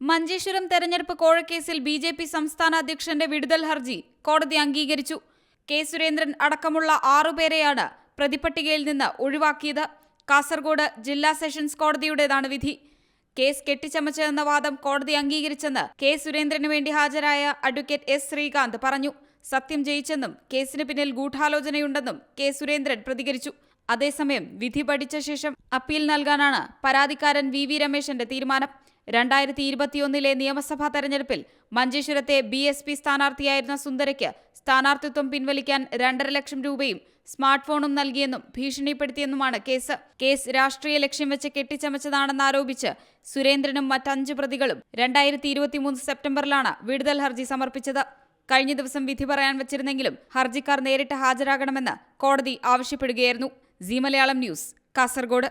മഞ്ചേശ്വരം തെരഞ്ഞെടുപ്പ് കോഴക്കേസിൽ B J P സംസ്ഥാന അധ്യക്ഷന്റെ വിടുതൽ ഹർജി കോടതി അംഗീകരിച്ചു. കെ സുരേന്ദ്രൻ അടക്കമുള്ള ആറുപേരെയാണ് പ്രതിപട്ടികയിൽ നിന്ന് ഒഴിവാക്കിയത്. കാസർഗോഡ് ജില്ലാ സെഷൻസ് കോടതിയുടേതാണ് വിധി. കേസ് കെട്ടിച്ചമച്ചതെന്ന വാദം കോടതി അംഗീകരിച്ചെന്ന് കെ സുരേന്ദ്രന് വേണ്ടി ഹാജരായ അഡ്വക്കേറ്റ് എസ് ശ്രീകാന്ത് പറഞ്ഞു. സത്യം ജയിച്ചെന്നും കേസിന് പിന്നിൽ ഗൂഢാലോചനയുണ്ടെന്നും കെ സുരേന്ദ്രൻ പ്രതികരിച്ചു. അതേസമയം വിധി പഠിച്ച ശേഷം അപ്പീൽ നൽകാനാണ് പരാതിക്കാരൻ വി വി രമേശന്റെ തീരുമാനം. രണ്ടായിരത്തി ഇരുപത്തിയൊന്നിലെ നിയമസഭാ തെരഞ്ഞെടുപ്പിൽ മഞ്ചേശ്വരത്തെ ബി എസ് പി സ്ഥാനാർത്ഥിയായിരുന്ന സുന്ദരയ്ക്ക് സ്ഥാനാർത്ഥിത്വം പിൻവലിക്കാൻ രണ്ടര ലക്ഷം രൂപയും സ്മാർട്ട് ഫോണും നൽകിയെന്നും ഭീഷണിപ്പെടുത്തിയെന്നുമാണ് കേസ്. കേസ് രാഷ്ട്രീയ ലക്ഷ്യം വെച്ച് കെട്ടിച്ചമച്ചതാണെന്നാരോപിച്ച് സുരേന്ദ്രനും മറ്റഞ്ച് പ്രതികളും രണ്ടായിരത്തി ഇരുപത്തിമൂന്ന് സെപ്റ്റംബറിലാണ് വിടുതൽ ഹർജി സമർപ്പിച്ചത്. കഴിഞ്ഞ ദിവസം വിധി പറയാൻ വച്ചിരുന്നെങ്കിലും ഹർജിക്കാർ നേരിട്ട് ഹാജരാകണമെന്ന് കോടതി ആവശ്യപ്പെടുകയായിരുന്നു. C Malayalam news Kasaragod.